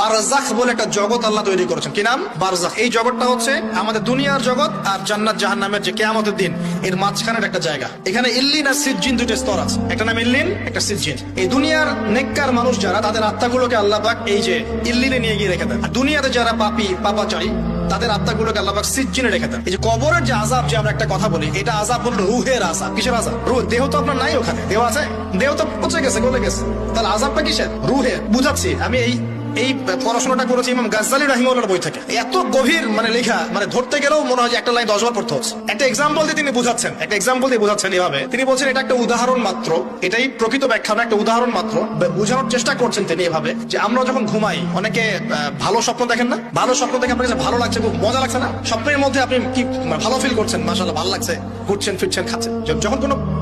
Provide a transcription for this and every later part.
বারজাখ বলে একটা জগৎ আল্লাহ তৈরি করেছেন। কি নাম? এই জগৎটা হচ্ছে আমাদের দুনিয়ার জগৎ আর জান্নাত জাহান্নামের যে কেয়ামতের দিন, এর মাঝখানের একটা জায়গা। এখানে ইল্লিন আর সিজ্জিন দুটো স্তর আছে। একটা নাম ইল্লিন, একটা এই দুনিয়ার নেককার মানুষ যারা, তাদের আত্মাগুলোকে আল্লাহ পাক এই যে ইল্লিনে নিয়ে গিয়ে রেখে দেন। দুনিয়াতে যারা পাপি তাদের আত্মাগুলোকে রেখে দেন। এই যে কবরের যে আজাব যে আমরা একটা কথা বলি, এটা আজাব হলো রুহের আজাব কিসের আজাব রুহ দেহ তো আপনার নাই ওখানে। দেহ আছে? দেহ তো পচে গেছে, গলে গেছে। তাহলে আজাবটা কিসের? রুহে বুঝাচ্ছি, আমি এই এই পড়াশোনাটা করেছি ইমাম গাজ্জালি রাহিমুল্লাহর বই থেকে। এত গভীর মানে লেখা মানে ধরতে গেলেও মনে হয় যে একটা লাইন দশবার পড়তে হচ্ছে। একটা এক্সাম্পল দিয়ে তিনি বুঝাচ্ছেন, একটা এক্সাম্পল দিয়ে বুঝাচ্ছেন এভাবে। তিনি বলছেন, এটা একটা উদাহরণ মাত্র, এটাই প্রকৃত ব্যাখ্যা না একটা উদাহরণ মাত্র। বোঝানোর চেষ্টা করছেন তিনি এভাবে যে আমরা যখন ঘুমাই, অনেকে ভালো স্বপ্ন দেখেন না? ভালো স্বপ্ন দেখে আপনার কাছে ভালো লাগছে, খুব মজা লাগছে না? স্বপ্নের মধ্যে আপনি কি মানে ভালো ফিল করছেন? মাসাল্লাহ ভালো লাগছে, ঘুরছেন, ফিরছেন, খাচ্ছেন। যখন কোনো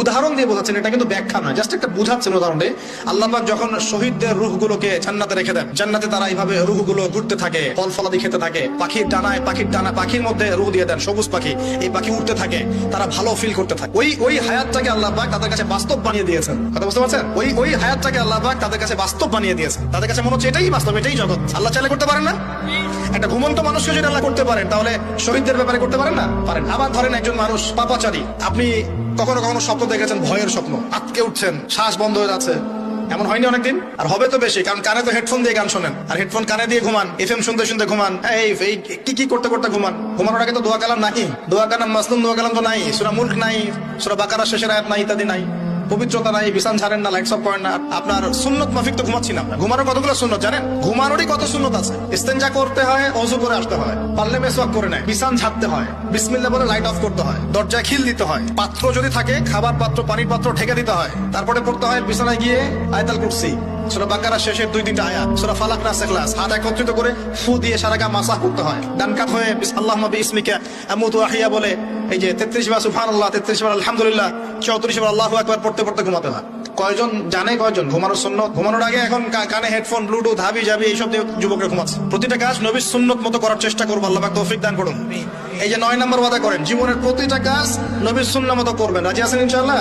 উদাহরণ দিয়ে বোঝাচ্ছেন, এটা কিন্তু ব্যাখ্যা নয় জাস্ট একটা বুঝাচ্ছেন উদাহরণ। দিয়ে আল্লাহ পাক যখন শহীদদের রুহগুলোকে জান্নাতে রেখে দেন, জান্নাতে তারা এইভাবে রুহগুলো ঘুরতে থাকে, ফল ফলাদি খেতে থাকে, পাখির ডানায়, পাখির ডানা, পাখির মধ্যে রুহ দিয়ে দেন, সবুজ পাখি, এই পাখি উঠতে থাকে, তারা ভালো ফিল করতে থাকে। ওই ওই হায়াতটাকে আল্লাহ পাক তাদের কাছে বাস্তব বানিয়ে দিয়েছেন। কথা বুঝতে পারছেন? ওই ওই হায়াতটাকে আল্লাহ পাক তাদের কাছে বাস্তব বানিয়ে দিয়েছেন। তাদের কাছে মনে হচ্ছে এটাই বাস্তব, এটাই জগৎ। আল্লাহ চাইলে করতে পারেন না? একটা ঘুমন্ত মানুষকে যদি আল্লাহ করতে পারেন, তাহলে শহীদদের ব্যাপারে করতে পারেন না? পারেন। আবার ধরেন একজন মানুষ, পাপাচারী, আপনি কখনো কখনো স্বপ্ন দেখেছেন, ভয়ের স্বপ্ন। আটকে উঠছেন, শ্বাস বন্ধ হয়ে যাচ্ছে। এমন হয়নি অনেকদিন? আর হবে তো বেশি, কারণ কানে তো হেডফোন দিয়ে গান শোনেন। আর হেডফোন কানে দিয়ে ঘুমান এফ এম শুনতে শুনতে ঘুমান। এই, কি কি করতে করতে ঘুমান? ঘুমানোর আগে তো দোয়া কালাম নাকি? দোয়া কালাম, মাসলুম দোয়া কালাম তো নাই, সুরা মুল্ক নাই, সুরা বাকারা শেষের আয়াত নাই, ইত্যাদি নাই। পবিত্রতা নাই বিছান ছাড়েন না লাইটস অফ করেন না। আপনার সুন্নত মাফিক তো ঘুমাচ্ছি না। ঘুমানোর কতগুলো সুন্নত জানেন? ঘুমানোরই কত সুন্নত আছে? ইস্তেঞ্জা করতে হয়, অজু করে আসতে হয়। পারলে মেসওয়াক করে নেয় বিছান ছাড়তে হয়। বিসমিল্লাহ বলে লাইট অফ করতে হয়। দরজায় খিল দিতে হয়। পাত্র যদি থাকে, খাবার পাত্র, পানির পাত্র ঠেকে দিতে হয়। তারপরে পড়তে হয়, বিছানায় গিয়ে আয়তাল কুরসি। সুরা বাকারা শেষের দুই তিনটা আয়াত। সুরা ফালাক সেখলাস হাত একত্রিত করে ফু দিয়ে সারা গা মাসা করতে হয়। ডান কাত হয়ে আল্লাহ ইসমিকা আমুতু বলে এই যে তেত্রিশ বার সুফান আল্লাহ তেত্রিশ বার আলহামদুলিল্লাহ চৌত্রিশ বার আল্লাহ একবার পড়তে পড়তে ঘুমাতে হয়। কয়জন জানে কয়জন? ঘুমানোর সুন্নত? ঘুমানোর আগে এখন কানে হেডফোন ব্লুটুথ হাবি জাবি এইসব দিয়ে যুবকরা ঘুমাচ্ছে। প্রতিটা কাজ নবীর সুন্নত মতো করার চেষ্টা করব আল্লাহ তৌফিক দান করুন। এই যে নয় নম্বর ওয়াদা করেন জীবনের প্রতিটা কাজ নবীর সুন্না মতো করবেন। রাজি আছেন ইনশাআল্লাহ।